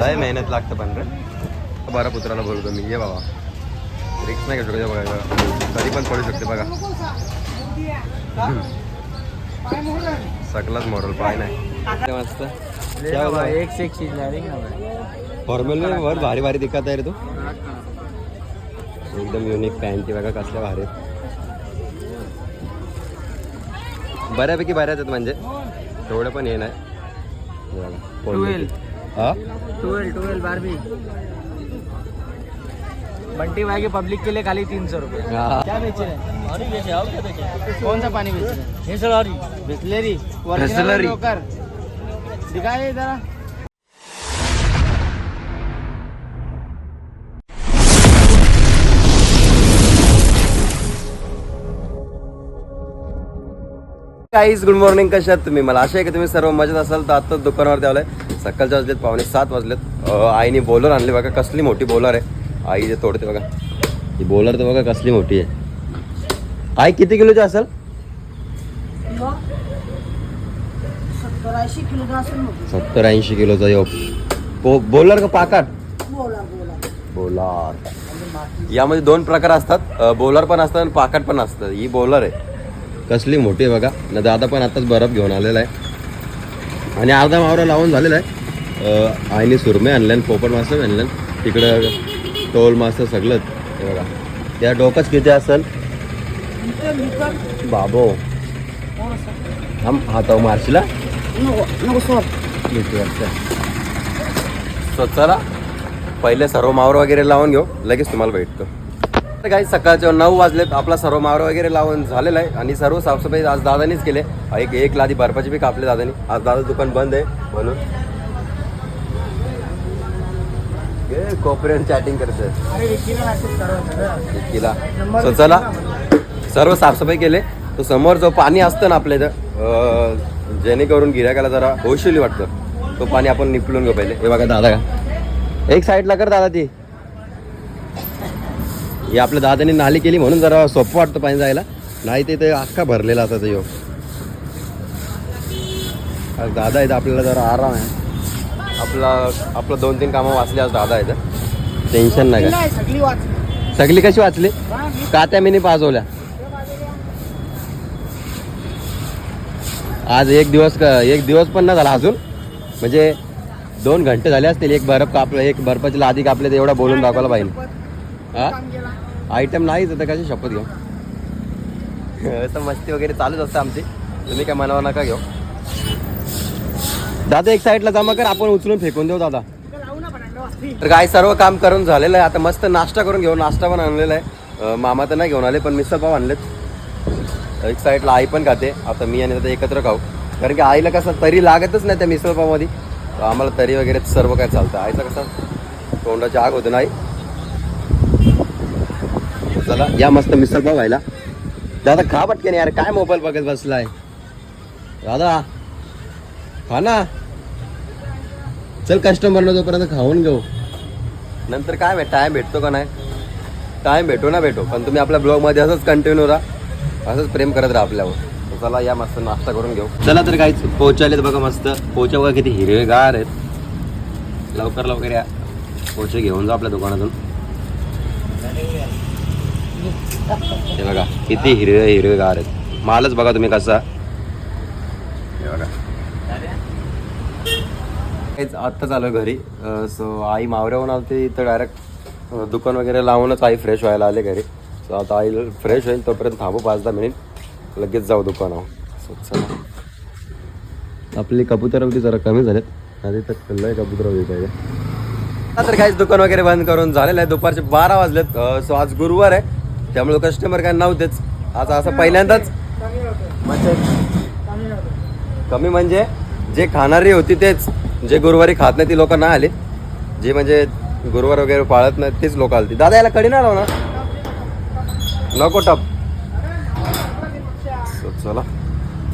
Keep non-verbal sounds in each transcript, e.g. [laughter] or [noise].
लय मेहनत लागतं पण रे. बरं पुत्राला बोलतो मी. ये बाबा. रिक्स नाही घेऊ शकत बघा कधी पण पडू शकते बघा. सकलाच मॉडल पाय नाही. मस्त. एक से एक चीज ला रही ना फॉर्मल में वर भारी भारी दिखत आहे रे तू. एकदम युनिक पॅन्ट बघा कसल्या भारी. बऱ्यापैकी बऱ्याच आहेत म्हणजे. तेवढं पण हे नाही. ट्वेल्व. Twelve Barbie. बंटी भाई के पब्लिक के लिए खाली तीन सौ रुपये. क्या बेच रहे हैं और बेचे और क्या बेचे? कौन सा पानी बेच रहे हैं बिस्लरी बिस्लरी जरा. काहीच गुड मॉर्निंग कशात तुम्ही? मला आशा आहे की तुम्ही सर्व मजेत असाल. तर आत्ताच दुकानावरती आलोय. सकाळच्या वाजलेत पावणे सात वाजलेत. आईने बॉलर आणली बघा कसली मोठी बॉलर आहे. आई जे तोडते बघा. ही बॉलर तर बघा कसली मोठी आहे. आई किती किलोची असेल? सत्तर ऐंशी किलोचा यो. को बॉलर का पाकाट? बोला बोला बॉलर यामध्ये दोन प्रकार असतात. बॉलर पण असतात आणि पाकाट पण असतं. ही बॉलर आहे. कसली मोठी आहे बघा. ना दादा पण आताच बर्फ घेऊन आलेला आहे. आणि अर्धा मावरा लावून झालेला आहे. आईने सुरमे आणले पोपट मासे आणले तिकडं टोल मासे सगळंच हे बघा. त्या डोकंच किती असेल? बाबो. आम हाताव मारशीला चला पहिले सर्व मावर वगैरे लावून घेऊ. लगेच तुम्हाला भेटतो. तर काही सकाळचे नऊ वाजलेत. आपला सर्व मावर वगैरे लावून झालेला आहे. आणि सर्व साफसफाई आज दादानीच केले एक एक लादी बर्फाची बी कापले दादानी. आज दादा दुकान बंद आहे म्हणून. कोपऱ्यान चॅटिंग करते अरे विक्की का मैसेज करो किला सो चला. सर्व साफसफाई केले. तो समोर जो पाणी असतं ना आपल्या इथं जेणेकरून गिऱ्हाईकाला जरा होशिली वाटतं. तो पाणी आपण निपलून घेऊ पहिले. हे बघा दादा. का एक साईडला कर दादा ती. ही आपल्या दादाने नाली केली म्हणून जरा सोपं वाटतं पाणी जायला. नाही ते अख्खा भरलेला आता यो. दादा आहेत आपल्याला जरा आराम आहे. आपला आपलं दोन तीन कामं वाचली आज दादा आहेत. टेन्शन नाही सगळी कशी वाचली? का त्या मिनी पाजवल्या. आज एक दिवस एक दिवस पण नाही झाला अजून. म्हणजे दोन घंटे झाले असतील एक बर्फ कापलं एक बर्फाची लादी कापले तर एवढा बोलून दाखवायला पाहिजे. हा? आयटम नाहीच आता कशी शपथ घेऊ? [laughs] तर मस्ती वगैरे चालूच असते आमची. तुम्ही काय मनावर नका घेऊ. दादा एक साईडला जमा कर आपण उचलून फेकून देऊ दादा. तर काय सर्व काम करून झालेलं आहे. आता मस्त नाश्ता करून घेऊ. नाश्ता पण आणलेला आहे. मामा तर नाही घेऊन आले पण मिसळ पाव आणलेत. एक साईडला आई पण खाते. आता मी आणि दादा एकत्र खाऊ. कारण की आईला कसं तरी लागतच नाही त्या मिसळ पावमध्ये. आम्हाला तरी वगैरे सर्व काय चालतं. आईचं कसं तोंडाची आग होते नाही. चला या मस्त मिसळ पाव व्हायला दादा खा नाही यार काय मोबाईल बघत बसलाय? दादा खा ना. चल कस्टमरला जोपर्यंत खाऊन घेऊ. नंतर काय भेट टाईम भेटतो का नाही? टाइम भेटो ना भेटो पण तुम्ही आपल्या ब्लॉगमध्ये असंच कंटिन्यू राहा. असंच प्रेम करत राहा आपल्यावर. चला या मस्त नाश्ता करून घेऊ. चला तर काहीच पोचायलेत बघा मस्त. पोचा बघा किती हिरवेगार आहेत. लवकर लवकर या. पोचे घेऊन जा आपल्या दुकानातून. हे बघा किती हिरवे हिरवेगार आहेत. मालच बघा तुम्ही कसा. हे बघा. काहीच आत्ता चालू घरी. सो आई मावऱ्याहून आली तर डायरेक्ट दुकान वगैरे लावूनच आई फ्रेश व्हायला आले घरी. सो आता आई फ्रेश होईल तोपर्यंत थांबू पाच दहा मिनिट लगेच जाऊ दुकानावर. सो चला. आपली कबुतर होती जरा कमी झालेत. आधी तर लय कबुतर होती पाहिजे तर काहीच दुकान वगैरे बंद करून झालेलं आहे. दुपारचे बारा वाजलेत. सो आज गुरुवार आहे. त्यामुळे कस्टमर काय नव्हतेच आज असं पहिल्यांदाच. कमी म्हणजे जे खाणारी होती तेच. जे गुरुवारी खात नाही ती लोक नाही आले. जे म्हणजे गुरुवार वगैरे पाळत नाही तेच लोक आले दादा याला कडी ना ना नको टप. चला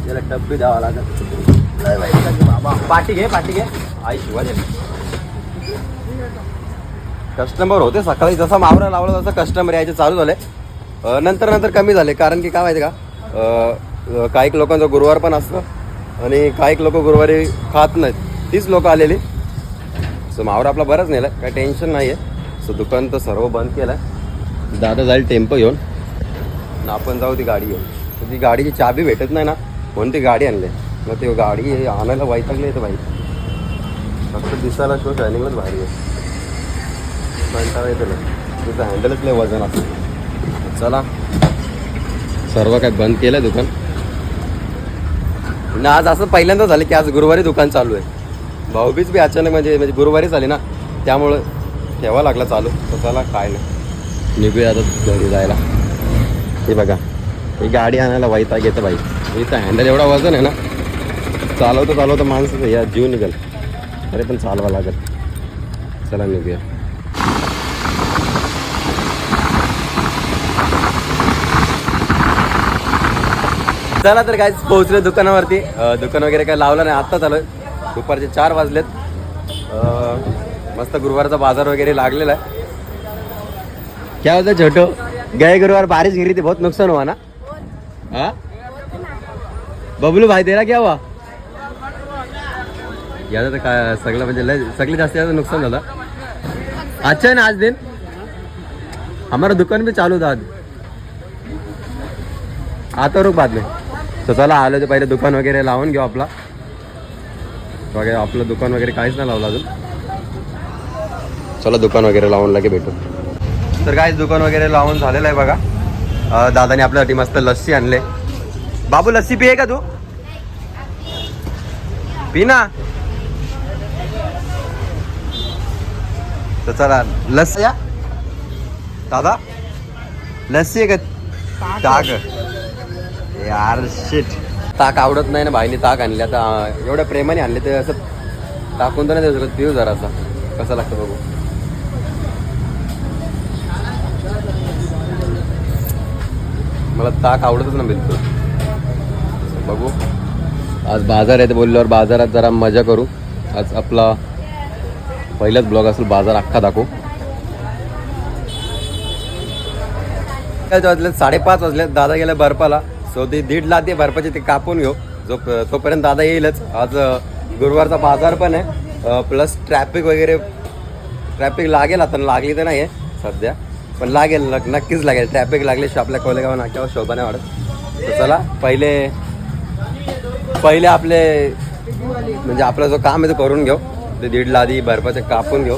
याला टप बी द्यावा लागेल. पाठी घे पाठी घे. आई शिवाजी. कस्टमर होते सकाळी. जसा मावरा लावला तसा कस्टमर यायचे चालू झाले. नंतर नंतर कमी झाले कारण की काय माहिती का? काही लोकांचं गुरुवार पण असतं आणि काही लोक गुरुवारी खात नाहीत. तीच लोक आलेली. सो मावर आपला बरंच नेलं काय टेन्शन नाही आहे सो दुकान तर सर्व बंद केलं दादा जाईल टेम्पो घेऊन. आपण जाऊ ती गाडी घेऊन. ती गाडीची चाबी भेटत नाही ना. म्हणून ती गाडी आणली? मग ती गाडी आणायला वैतागली येतं बाई. फक्त दिसायला शो शायनिंगलाच भारी आहे. कंटाळा येतो ना तिचं हँडलच लय वजन असतं. चला. सर्व काय बंद केलं दुकान? ना आज असं पहिल्यांदा झालं की आज गुरुवारी दुकान चालू आहे. भाऊबीज बी अचानक म्हणजे म्हणजे गुरुवारी झाली ना त्यामुळं ठेवा लागला चालू. तर चला काय नाही. निघूया आता घरी जायला. हे बघा ही गाडी आणायला वाईट घेतं बाई. इथं हँडल एवढा वजन आहे ना. चालवतं चालवतं माणसं या जीव निघेल. अरे पण चालवा लागेल. चला निघूया. चला तर काय पोहोचले दुकानावरती. दुकान वगैरे काय लावलं नाही आत्ता चालू दुपारचे चार वाजलेत. मस्त गुरुवारचा बाजार वगैरे लागलेला आहे. क्या होता छोटो? गए गुरुवार बारिश गिरी थी बहुत नुकसान हुआ ना? हाँ बबलू भाई तेरा क्या हुआ? याचं तर काय सगळं म्हणजे लय सगळी जास्त याचं नुकसान झालं. अच्छा आहे ना आज दिन? हमारा दुकान भी चालू था आज. आता रुक बाद में. तर चला आलं ते पहिले दुकान वगैरे लावून घेऊ आपला. वगैरे आपलं दुकान वगैरे काहीच नाही लावलं अजून. चला दुकान वगैरे लावून लगे भेटू. तर काहीच दुकान वगैरे लावून झालेलं आहे बघा. दादाने आपल्यासाठी मस्त लस्सी आणले. बाबू लस्सी पिये का तू? पी ना. तर चला लस्सी या. दादा लस्सी आहे का? ताक यार शिट ताक आवडत नाही ना भाईने ताक आणले. आता एवढ्या प्रेमाने आणले ते असं टाकून तर नाही देऊ पिऊ जरा जरासा. कसं लागतं बघू. मला ताक आवडतच ना बिलकुल. बघू. आज बाजार आहे ते बोलल्यावर बाजारात जरा मजा करू. आज आपला पहिलाच ब्लॉग असेल बाजार अख्खा दाखवू. काय वाजले? साडेपाच वाजले. दादा गेला बर्फाला. सो ते दीड लाख बर्फाचे ते कापून घेऊ. जो तोपर्यंत दादा येईलच. आज गुरुवारचा बाजार पण आहे. प्लस ट्रॅफिक वगैरे ट्रॅफिक लागेल आता. लागली तर नाही आहे सध्या. पण लागेल नक्कीच लागेल. ट्रॅफिक लागल्याशिवाय आपल्या कोलेगाव नाक्यावर शोभा नाही वाढत. तर चला पहिले पहिले आपले म्हणजे आपला जो काम आहे तो करून घेऊ. ते दीड लादी बर्फाचे कापून घेऊ.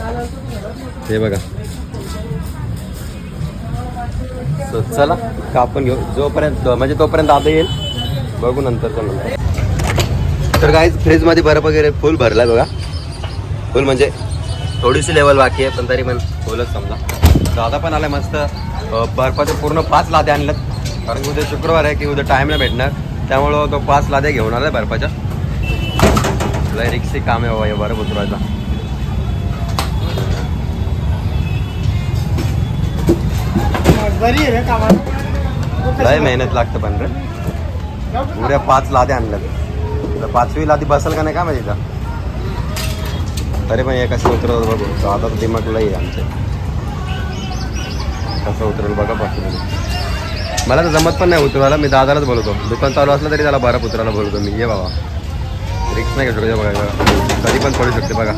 हे बघा. सो चला कापून घेऊ. जोपर्यंत म्हणजे तोपर्यंत दादा येईल. बघू नंतर नंतर तर काय फ्रीजमध्ये बर्फ वगैरे फुल भरला बघा. फुल म्हणजे थोडीशी लेवल बाकी आहे पण तरी पण फुलच समजा. दादा पण आला मस्त बर्फाचे पूर्ण पाच लाद्या आणल्यात कारण की उद्या शुक्रवार आहे की उद्या टाइम नाही भेटणार. त्यामुळं तो पाच लाद्या घेऊन आला बर्फाच्या. लय रिक्सी काम आहे बाबा हे बर्फ बरी आहे कामाला. लय मेहनत लागतं पण रे. पुऱ्या पाच लाद्या आणल्यात. पाचवी लादी बसल का नाही का माहिती का? तरी पण हे कसं उतरवत बघू. तर दिमाग लई आमचे. कसं उतरेल बघा पाठवून मला तर जमत पण नाही उतरवायला. मी दादालाच बोलवतो. दुकान चालू असलं तरी त्याला बरं उतरायला बोलतो मी. ये बाबा. रिक्स नाही शकतो. बघा कधी पण पडू शकते बघा.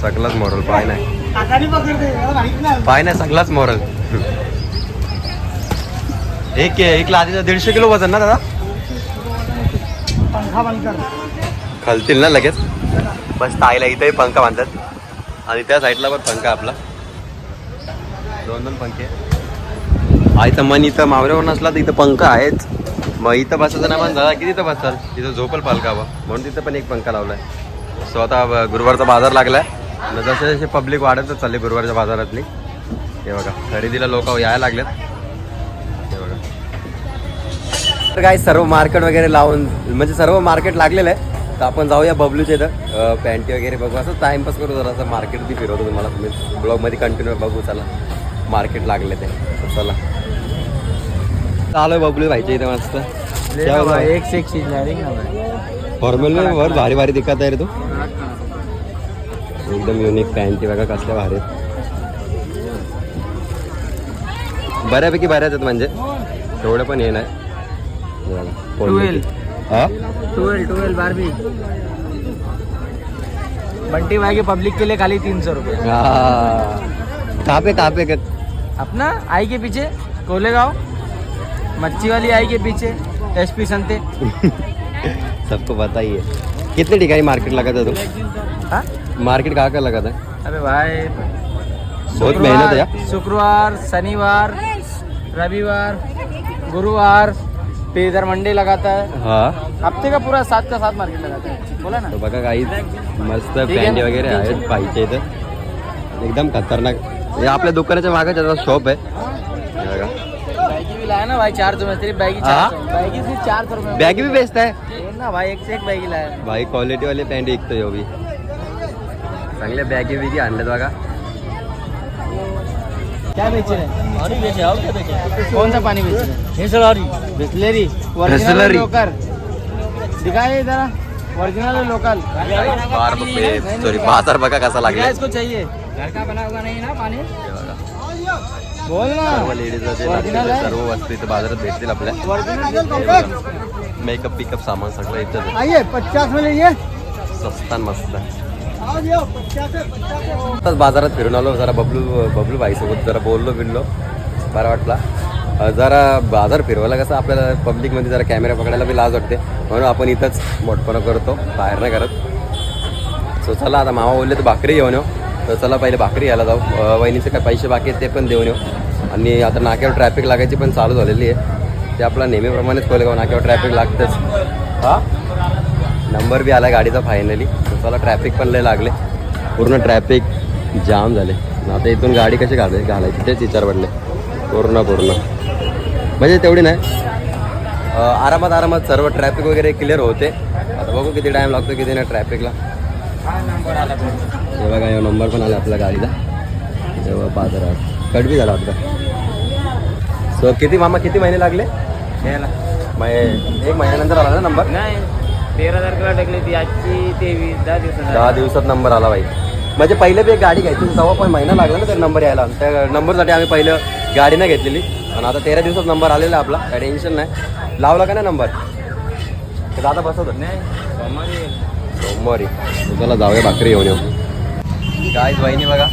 सगळाच मॉरल पाय नाही. पाय नाही सगळाच मॉरल. एक एक लादीचं दीडशे किलो वजन ना दादा? खालतील ना लगेच. बस ताईला इथंही पंखा बांधतात. आणि त्या साईडला पण पंखा आपला. दोन दोन पंखे. आईचं मन इथं मावऱ्यावर नसला तर इथं पंखा आहेच. मग इथं बसायचं नाही म्हणून दादा किती इथं बसाल? तिथं झोपल पालका हवा म्हणून तिथं पण एक पंखा लावलाय. सो आता गुरुवारचा बाजार लागलाय. आणि जसे जसे पब्लिक वाढतच चालली गुरुवारच्या बाजारातली हे बघा खरेदीला लोक यायला लागलेत. हे बघा. तर काय सर्व मार्केट वगैरे लावून म्हणजे सर्व मार्केट लागलेलं आहे. तर आपण जाऊया बबलूच्या इथं. पॅन्टी वगैरे बघू. असं टाइमपास करू जरा असं मार्केट बी फिरवतो तुम्हाला. तुम्ही ब्लॉगमध्ये कंटिन्यू बघू चला. मार्केट लागले ते. चला चालू. आहे बबलू भाईच्या इथं मस्त? एक से एक चीज फॉर्मल भारी भारी दिखत आहे रे तू. एकदम युनिक पॅन्टी बघा कसल्या भारी आहेत. बऱ्यापैकी बऱ्याच आहेत म्हणजे. एवढं पण हे नाही. Twelve twelve Barbie. बंटी भाई के पब्लिक के लिए खाली तीन सौ रुपये. कहाँ पे कहाँ पे कर- अपना आई के पीछे. कोलेगांव. मच्छी वाली आई के पीछे. S P संते. [laughs] सबको पता ही है. कितने ठिकाणी मार्केट लगा था तुम हाँ? मार्केट कहाँ का लगा था? अबे भाई बहुत मेहनत है यार। शुक्रवार शनिवार रविवार गुरुवार फिर इधर मंडे लगाता है। हा। हफ़्ते का पूरा सात का सात मार्केट लगाता है। बोला ना? तो बघा काही मस्त. पॅन्टी वगैरे आहेत पाहिजे इथं एकदम खतरनाक। हे आपल्या दुकानाच्या मागे त्याचा शॉप आहे हे. बैगी भी लाया ना भाई चार सौ में सिर्फ़ बैगी हाँ? चार सौ बैगी सिर्फ़ चार सौ में। बॅग भी बेचता है? ना भाई एक से एक बैगी लाया। भाई क्वालिटी वाले पॅन्ट विकतो ह्यो बी चांगल्या बॅगी बिगी आणल्यात बघा. क्या बेच रहे हैं हरी बेचे और क्या बेचे? कौन सा पानी बेच रहे हैं हेसल हरी बिस्लेरी Bisleri. लोकल दिखाइए जरा ओरिजिनल है लोकल बार सॉरी बाजार बघा कसा लागला इसको चाहिए। घर का बना हुआ नहीं ना पानी? बोल ना। सर्व लेडीज सर्व वस्तू इथं बाजारात भेटतील आपल्या. मेकअप पिकअप सामान सगळं इथं. आहे. आइए पचास में लीजिए स्वस्त आणि मस्त. आताच बाजारात फिरून आलो जरा बबलू बबलू भाईसोबत जरा बोललो बिललो बरा वाटला. जरा बाजार फिरवायला कसं आपल्याला पब्लिकमध्ये जरा कॅमेरा पकडायला बी लाज वाटते. म्हणून आपण इथंच मोठपणा करतो बाहेर नाही करत. सो चला आता मामा बोलले तर भाकरी घेऊन येऊ. तर चला पहिले भाकरी घ्यायला जाऊ. वहिनीचे काय पैसे बाकी आहेत ते पण देऊन येऊ. आणि आता नाक्यावर ट्रॅफिक लागायची पण चालू झालेली आहे. ते आपला नेहमीप्रमाणेच कोलेगाव नाक्यावर ट्रॅफिक लागतंच. हा? नंबर बी आला गाडीचा फायनली चला ट्रॅफिक पण लय लागले. पूर्ण ट्रॅफिक जाम झाले. आता इथून गाडी कशी घालायची घालायची तेच विचार पडले. पूर्ण पूर्ण. म्हणजे तेवढी नाही. आरामात आरामात सर्व ट्रॅफिक वगैरे क्लिअर होते. आता बघू किती टाईम लागतो किती नाही ट्रॅफिकला हे बघा हे नंबर पण आला आपल्या गाडीला. तेव्हा बाजारात कट बी झाला वाटतं. सो किती मामा किती महिने लागले? एक महिन्यानंतर आला ना नंबर नाही. तेरा तारखेला टाकली ती आजची तेवीस दहा दिवसात दहा दिवसात नंबर आला बाई. म्हणजे पहिले बी एक गाडी घ्यायची तेव्हा पण महिना लागला ना त्या नंबर यायला. त्या नंबरसाठी आम्ही पहिलं गाडी नाही घेतलेली. आणि आता तेरा दिवसात नंबर आलेला आपला काय टेन्शन नाही. लावला का नाही नंबर? ते दादा बसवत नाही सोमवारी येईल. सोमवारी. चला जाऊया भाकरी घेऊन येऊ. काय वहिनी बघा.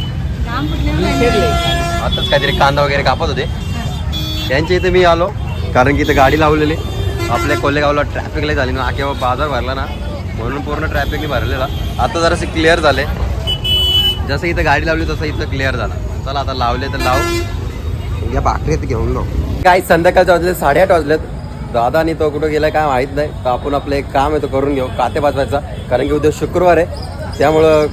आताच काहीतरी कांदा वगैरे कापत होते. त्यांच्या इथे मी आलो कारण की इथे गाडी लावलेली. आपल्या कोलेगावला ट्रॅफिकला झाली ना किंवा बाजार भरला ना म्हणून पूर्ण ट्रॅफिकने भरलेला. आता जरासे क्लिअर झाले जसं इथं गाडी लावली तसं इथं क्लिअर झाला. चला आता लावले तर लाव. या भाकरीत घेऊन लो काय संध्याकाळच्या वाजले साडेआठ वाजलेत. दादा आणि तो कुठं गेला काय माहीत नाही. तर आपण आपलं एक काम आहे तो करून घेऊ. काते वाजवायचा. कारण की उद्या शुक्रवार आहे. त्यामुळं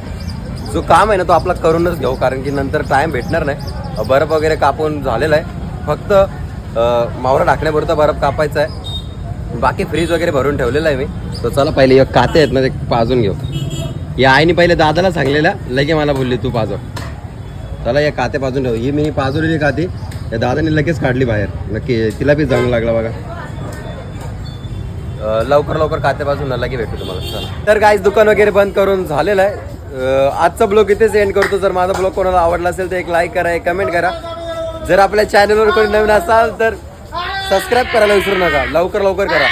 जो काम आहे ना तो आपला करूनच घेऊ. कारण की नंतर टाईम भेटणार नाही. बर्फ वगैरे कापून झालेला आहे. फक्त मावरा टाकण्यापुरता बर्फ कापायचा आहे. बाकी फ्रीज वगैरे भरून ठेवलेलं आहे मी. तर चला पहिले काते आहेत ना ते पाजून घेऊ. या आईने पहिले दादाला सांगलेलं लगे मला बोलली तू पाजव. चला या काते पाजून ठेव. ही मी पाजवलेली काती या दादाने लगेच काढली बाहेर. नक्की तिला बी जंग लागला बघा. लवकर लवकर काते पाजून ना लगे भेटू तुम्हाला. चला. तर काहीच दुकान वगैरे बंद करून झालेलं आहे. आजचा ब्लॉग इथेच एंड करतो. जर माझा ब्लॉग कोणाला आवडला असेल तर एक लाईक करा एक कमेंट करा. जर आपल्या चॅनलवर कोणी नवीन असाल तर सबस्क्राईब करायला विसरू नका. लवकर लवकर करा.